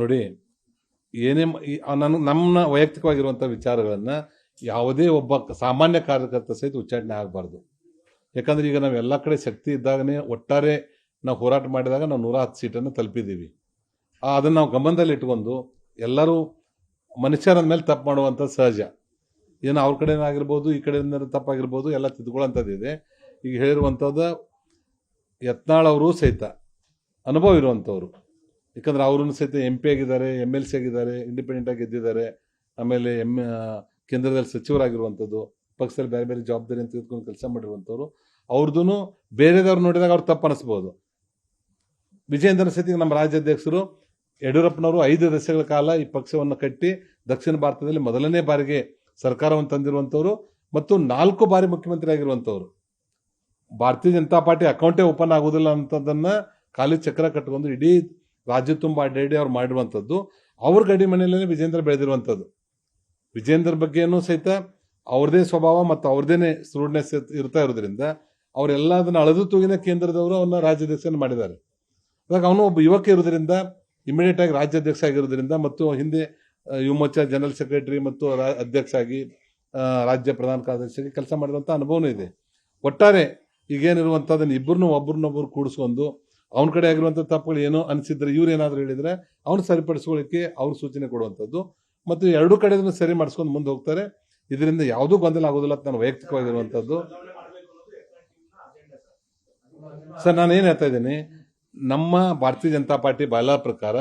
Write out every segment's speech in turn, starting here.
ನೋಡಿ, ಏನೇ ನನ್ನ ನಮ್ಮ ವೈಯಕ್ತಿಕವಾಗಿರುವಂಥ ವಿಚಾರಗಳನ್ನು ಯಾವುದೇ ಒಬ್ಬ ಸಾಮಾನ್ಯ ಕಾರ್ಯಕರ್ತ ಸಹಿತ ಉಚ್ಚಾಟನೆ ಆಗಬಾರ್ದು. ಯಾಕಂದ್ರೆ ಈಗ ನಾವು ಎಲ್ಲ ಕಡೆ ಶಕ್ತಿ ಇದ್ದಾಗನೇ ಒಟ್ಟಾರೆ ನಾವು ಹೋರಾಟ ಮಾಡಿದಾಗ ನಾವು ನೂರ ಹತ್ತು ಸೀಟನ್ನು ತಲುಪಿದ್ದೀವಿ. ಅದನ್ನು ನಾವು ಗಮನದಲ್ಲಿ ಇಟ್ಕೊಂಡು ಎಲ್ಲರೂ ಮನುಷ್ಯರ ಮೇಲೆ ತಪ್ಪು ಮಾಡುವಂಥ ಸಹಜ. ಏನು ಅವ್ರ ಕಡೆನೇ ಆಗಿರ್ಬೋದು, ಈ ಕಡೆಯಿಂದ ತಪ್ಪಾಗಿರ್ಬೋದು, ಎಲ್ಲ ತಿದ್ಕೊಳ್ಳೋಂಥದ್ದು ಇದೆ ಈಗ ಹೇಳಿರುವಂಥದ್ದು ಯತ್ನಾಳ್ ಅವರು ಸಹಿತ. ಅನುಭವ ಇರುವಂಥವ್ರು. ಯಾಕಂದ್ರೆ ಅವ್ರನ್ನ ಸಹಿತ ಎಂ ಪಿ ಆಗಿದ್ದಾರೆ ಎಂ ಎಲ್ ಸಿ ಆಗಿದ್ದಾರೆ ಇಂಡಿಪೆಂಡೆಂಟ್ ಆಗಿ ಗೆದ್ದಿದ್ದಾರೆ. ಆಮೇಲೆ ಎಂ ಕೇಂದ್ರದಲ್ಲಿ ಸಚಿವರಾಗಿರುವಂಥದ್ದು, ಪಕ್ಷದಲ್ಲಿ ಬೇರೆ ಬೇರೆ ಅಂತ ತೆಗೆದುಕೊಂಡು ಕೆಲಸ ಮಾಡಿರುವಂಥವ್ರು. ಅವ್ರದ್ದು ಬೇರೆದವ್ರು ನೋಡಿದಾಗ ಅವ್ರು ತಪ್ಪು ಅನಿಸ್ಬೋದು. ವಿಜಯೇಂದ್ರ ಸಹಿತ ನಮ್ಮ ರಾಜ್ಯಾಧ್ಯಕ್ಷರು ಯಡಿಯೂರಪ್ಪನವರು ಐದು ದಶಕಗಳ ಕಾಲ ಈ ಪಕ್ಷವನ್ನು ಕಟ್ಟಿ ದಕ್ಷಿಣ ಭಾರತದಲ್ಲಿ ಮೊದಲನೇ ಬಾರಿಗೆ ಸರ್ಕಾರವನ್ನು ತಂದಿರುವಂಥವ್ರು ಮತ್ತು ನಾಲ್ಕು ಬಾರಿ ಮುಖ್ಯಮಂತ್ರಿ ಆಗಿರುವಂಥವ್ರು ಭಾರತೀಯ ಜನತಾ ಪಾರ್ಟಿ ಅಕೌಂಟೇ ಓಪನ್ ಆಗೋದಿಲ್ಲ ಅಂತದನ್ನ ಖಾಲಿ ಚಕ್ರ ಕಟ್ಕೊಂಡು ಇಡೀ ರಾಜ್ಯ ತುಂಬ ಅಡ್ಡಾಡಿ ಅವ್ರು ಮಾಡಿರುವಂಥದ್ದು ಅವ್ರ ಗಡಿ ಮನೆಯಲ್ಲೇ ವಿಜೇಂದ್ರ ಬೆಳೆದಿರುವಂಥದ್ದು. ವಿಜೇಂದ್ರ ಬಗ್ಗೆನೂ ಸಹಿತ ಅವ್ರದೇ ಸ್ವಭಾವ ಮತ್ತು ಅವ್ರದೇನೆ ಸ್ರೂಡ್ನೆಸ್ ಇರ್ತಾ ಇರೋದ್ರಿಂದ ಅವರೆಲ್ಲ ಅದನ್ನು ಅಳೆದು ತೂಗಿನ ಕೇಂದ್ರದವರು ಅವನ್ನ ರಾಜ್ಯಾಧ್ಯಕ್ಷನ ಮಾಡಿದ್ದಾರೆ. ಅದಾಗ ಅವನು ಒಬ್ಬ ಯುವಕ ಇರೋದ್ರಿಂದ ಇಮಿಡಿಯೇಟ್ ಆಗಿ ರಾಜ್ಯಾಧ್ಯಕ್ಷ ಆಗಿರೋದ್ರಿಂದ ಮತ್ತು ಹಿಂದೆ ಆ, ಯುವ ಮೋರ್ಚಾ ಜನರಲ್ ಸೆಕ್ರೆಟರಿ ಮತ್ತು ಅಧ್ಯಕ್ಷ ಆಗಿ ರಾಜ್ಯ ಪ್ರಧಾನ ಕಾರ್ಯದರ್ಶಿಯಾಗಿ ಕೆಲಸ ಮಾಡಿರುವಂಥ ಅನುಭವನೂ ಇದೆ. ಒಟ್ಟಾರೆ ಈಗೇನಿರುವಂಥದ್ದನ್ನು ಇಬ್ಬರನ್ನೂ ಒಬ್ಬರನ್ನೊಬ್ಬರು ಕೂಡಿಸ್ಕೊಂಡು ಅವನ ಕಡೆ ಆಗಿರುವಂಥ ತಪ್ಪುಗಳು ಏನೋ ಅನಿಸಿದ್ರೆ ಇವ್ರು ಏನಾದರೂ ಹೇಳಿದರೆ ಅವ್ನು ಸರಿಪಡಿಸ್ಕೊಳ್ಳಿಕ್ಕೆ ಅವ್ರ ಸೂಚನೆ ಕೊಡುವಂಥದ್ದು. ಮತ್ತು ಎರಡೂ ಕಡೆದನ್ನು ಸರಿ ಮಾಡಿಸ್ಕೊಂಡು ಮುಂದೆ ಹೋಗ್ತಾರೆ. ಇದರಿಂದ ಯಾವುದೂ ಗೊಂದಲ ಆಗೋದಿಲ್ಲ ಅಂತ ನಾನು ವೈಯಕ್ತಿಕವಾಗಿರುವಂಥದ್ದು. ಸರ್, ನಾನು ಏನು ಹೇಳ್ತಾ ಇದ್ದೀನಿ? ನಮ್ಮ ಭಾರತೀಯ ಜನತಾ ಪಾರ್ಟಿ ಬಾಲ ಪ್ರಕಾರ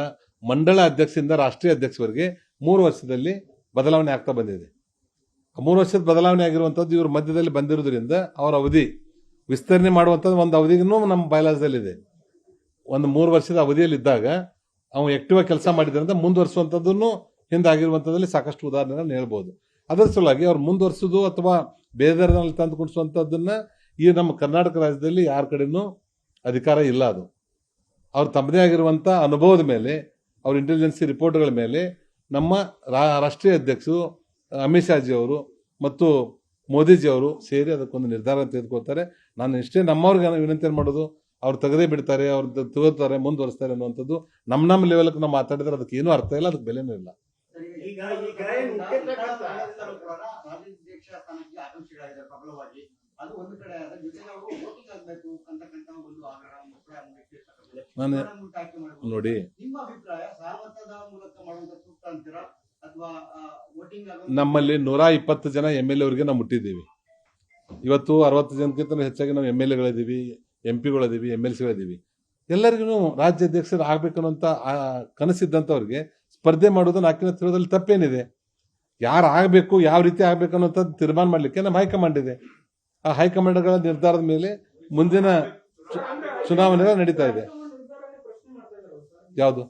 ಮಂಡಳ ಅಧ್ಯಕ್ಷದಿಂದ ರಾಷ್ಟ್ರೀಯ ಅಧ್ಯಕ್ಷವರೆಗೆ ಮೂರು ವರ್ಷದಲ್ಲಿ ಬದಲಾವಣೆ ಆಗ್ತಾ ಬಂದಿದೆ. ಆ ಮೂರು ವರ್ಷದ ಬದಲಾವಣೆ ಆಗಿರುವಂಥದ್ದು ಇವ್ರ ಮಧ್ಯದಲ್ಲಿ ಬಂದಿರೋದ್ರಿಂದ ಅವರ ಅವಧಿ ವಿಸ್ತರಣೆ ಮಾಡುವಂಥದ್ದು ಒಂದು ಅವಧಿಗೂ ನಮ್ಮ ಬಯಲಾಸದಲ್ಲಿದೆ ಒಂದು ಮೂರು ವರ್ಷದ ಅವಧಿಯಲ್ಲಿ ಇದ್ದಾಗ ಅವನು ಆಕ್ಟಿವ್ ಕೆಲಸ ಮಾಡಿದ್ರಿಂದ ಮುಂದುವರಿಸುವಂಥದ್ದನ್ನು ಹಿಂದಾಗಿರುವಂಥದ್ದಲ್ಲಿ ಸಾಕಷ್ಟು ಉದಾಹರಣೆಗಳನ್ನ ಹೇಳ್ಬೋದು. ಅದರ ಸಲುವಾಗಿ ಅವ್ರು ಮುಂದುವರಿಸೋದು ಅಥವಾ ಬೇರೆದರಲ್ಲಿ ತಂದು ಕೊಡಿಸುವಂಥದ್ದನ್ನು ಈ ನಮ್ಮ ಕರ್ನಾಟಕ ರಾಜ್ಯದಲ್ಲಿ ಯಾರ ಕಡೆನೂ ಅಧಿಕಾರ ಇಲ್ಲ ಅದು. ಅವ್ರು ತಮ್ಮದೇ ಆಗಿರುವಂಥ ಅನುಭವದ ಮೇಲೆ, ಅವ್ರ ಇಂಟೆಲಿಜೆನ್ಸಿ ರಿಪೋರ್ಟ್ಗಳ ಮೇಲೆ ನಮ್ಮ ರಾಷ್ಟ್ರೀಯ ಅಧ್ಯಕ್ಷರು ಅಮಿತ್ ಶಾಜಿ ಅವರು ಮತ್ತು ಮೋದಿಜಿ ಅವರು ಸೇರಿ ಅದಕ್ಕೊಂದು ನಿರ್ಧಾರ ತೆಗೆದುಕೊಳ್ತಾರೆ. ನಾನು ಇಷ್ಟೇ ನಮ್ಮವ್ರಿಗೆ ವಿನಂತಿ ಮಾಡೋದು ಅವ್ರು ತೆಗೆದೇ ಬಿಡ್ತಾರೆ ಅವ್ರು ತಗೋತಾರೆ ಮುಂದುವರಿಸ್ತಾರೆ ಅನ್ನುವಂಥದ್ದು ನಮ್ಮ ನಮ್ಮ ಲೆವೆಲ್ಗೆ ನಾವು ಮಾತಾಡಿದ್ರೆ ಅದಕ್ಕೆ ಏನೂ ಅರ್ಥ ಇಲ್ಲ ಅದಕ್ಕೆ ಬೆಲೆನೂ ಇಲ್ಲ. ನಾನು. ನೋಡಿ. ನಮ್ಮಲ್ಲಿ ನೂರ ಇಪ್ಪತ್ತು ಜನ ಎಂ ಎಲ್ ಎವರಿಗೆ ನಾವು ಮುಟ್ಟಿದ್ದೀವಿ. ಇವತ್ತು ಅರವತ್ತು ಜನಕ್ಕಿಂತ ಹೆಚ್ಚಾಗಿ ನಾವು ಎಂ ಎಲ್ ಎಗಳಿದ್ದೀವಿ ಎಂ ಪಿಗಳಿದ್ದೀವಿ ಎಂ ಎಲ್ ಸಿಗಳಿದ್ದೀವಿ ಎಲ್ಲರಿಗೂ ರಾಜ್ಯಾಧ್ಯಕ್ಷರು ಆಗಬೇಕು ಆ, ಕನಸಿದ್ದಂಥವ್ರಿಗೆ ಸ್ಪರ್ಧೆ ಮಾಡೋದು ನಾಲ್ಕಿನ ತಿರುವುದಲ್ಲಿ ತಪ್ಪೇನಿದೆ. ಯಾರು ಆಗಬೇಕು, ಯಾವ ರೀತಿ ಆಗಬೇಕು ಅನ್ನೋಂಥದ್ದು ತೀರ್ಮಾನ ಮಾಡಲಿಕ್ಕೆ ನಮ್ಮ ಹೈಕಮಾಂಡ್ ಇದೆ. ಆ ಹೈಕಮಾಂಡ್ಗಳ ನಿರ್ಧಾರದ ಮೇಲೆ ಮುಂದಿನ ಚುನಾವಣೆಗಳು ನಡೀತಾ ಇದೆ. ಯಾವುದು?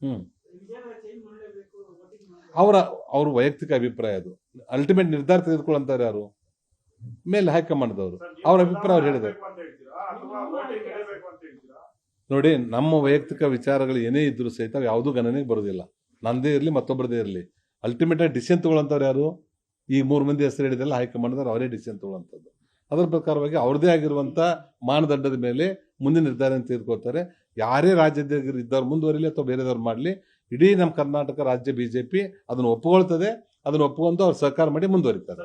ಹ್ಮ್. ಅವರ, ಅವ್ರ ವೈಯಕ್ತಿಕ ಅಭಿಪ್ರಾಯ ಅದು. ಅಲ್ಟಿಮೇಟ್ ನಿರ್ಧಾರ ತೆಗೆದುಕೊಳ್ಳಂತಾರೆ ಯಾರು? ಮೇಲೆ ಹೈಕಮಾಂಡ್ದವರು ಅವರ ಅಭಿಪ್ರಾಯ ಅವ್ರು ಹೇಳಿದ್ದಾರೆ. ನೋಡಿ, ನಮ್ಮ ವೈಯಕ್ತಿಕ ವಿಚಾರಗಳು ಏನೇ ಇದ್ರೂ ಸಹಿತ ಯಾವುದೂ ಗಣನೆಗೆ ಬರೋದಿಲ್ಲ ನಂದೇ ಇರಲಿ, ಮತ್ತೊಬ್ಬರದೇ ಇರಲಿ. ಅಲ್ಟಿಮೇಟ್ ಆಗಿ ಡಿಸಿಷನ್ ತಗೊಳ್ಳಂಥವ್ರು ಯಾರು? ಈ ಮೂರು ಮಂದಿ ಹೆಸರು ಹೇಳಿದಲ್ಲ ಹೈಕಮಾಂಡ್ದವ್ರು ಅವರೇ ಡಿಸಿಷನ್ ತಗೊಳ್ಳಂಥದ್ದು ಅದರ ಪ್ರಕಾರವಾಗಿ ಅವ್ರದೇ ಆಗಿರುವಂಥ ಮಾನದಂಡದ ಮೇಲೆ ಮುಂದಿನ ನಿರ್ಧಾರ ತೆಗೆದುಕೊಳ್ತಾರೆ. ಯಾರೇ ರಾಜ್ಯದ ಇದ್ದವ್ರು ಮುಂದುವರಿಲಿ ಅಥವಾ ಬೇರೆದವ್ರು ಮಾಡಲಿ, ಇಡೀ ನಮ್ಮ ಕರ್ನಾಟಕ ರಾಜ್ಯ ಬಿಜೆಪಿ ಅದನ್ನು ಒಪ್ಪಿಕೊಳ್ತದೆ, ಅದನ್ನು ಒಪ್ಪಿಕೊಂಡು ಅವ್ರು ಸಹಕಾರ ಮಾಡಿ ಮುಂದುವರಿತಾರೆ.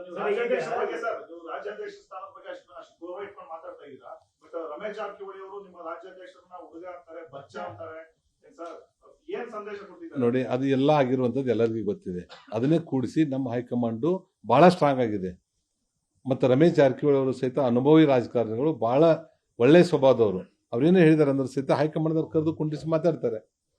ರಾಜ್ಯಾಧ್ಯಕ್ಷ ಸ್ಥಾನದ ಅಷ್ಟು ಅಷ್ಟು ಗೌರವ ಇಟ್ಕೊಂಡು ಮಾತಾಡ್ತಾ ಇದ್ದೀರಾ? ಬಟ್ ರಮೇಶ್ ಜಾರಕಿಹೊಳಿ ಅವರು ನಿಮ್ಮ ರಾಜ್ಯಾಧ್ಯಕ್ಷರನ್ನ ಹುಡುಗ ಅಂತಾರೆ ಬಚ್ಚ ಅಂತಾರೆ. ನೋಡಿ ಅದು ಎಲ್ಲ ಆಗಿರುವಂಥದ್ದು ಎಲ್ಲರಿಗೂ ಗೊತ್ತಿದೆ. ಅದನ್ನೇ ಕೂಡಿಸಿ ನಮ್ಮ ಹೈಕಮಾಂಡು ಬಹಳ ಸ್ಟ್ರಾಂಗ್ ಆಗಿದೆ. ಮತ್ತೆ ರಮೇಶ್ ಜಾರಕಿಹೊಳಿ ಅವರು ಸಹಿತ ಅನುಭವಿ ರಾಜಕಾರಣಿಗಳು ಬಹಳ ಒಳ್ಳೆಯ ಸ್ವಭಾವದವರು. ಅವ್ರೇನೇ ಹೇಳಿದಾರೆ ಅಂದ್ರೆ ಸಹಿತ ಹೈಕಮಾಂಡ್ದವ್ರು ಕರೆದು ಕುಂಡಿಸಿ ಮಾತಾಡ್ತಾರೆ.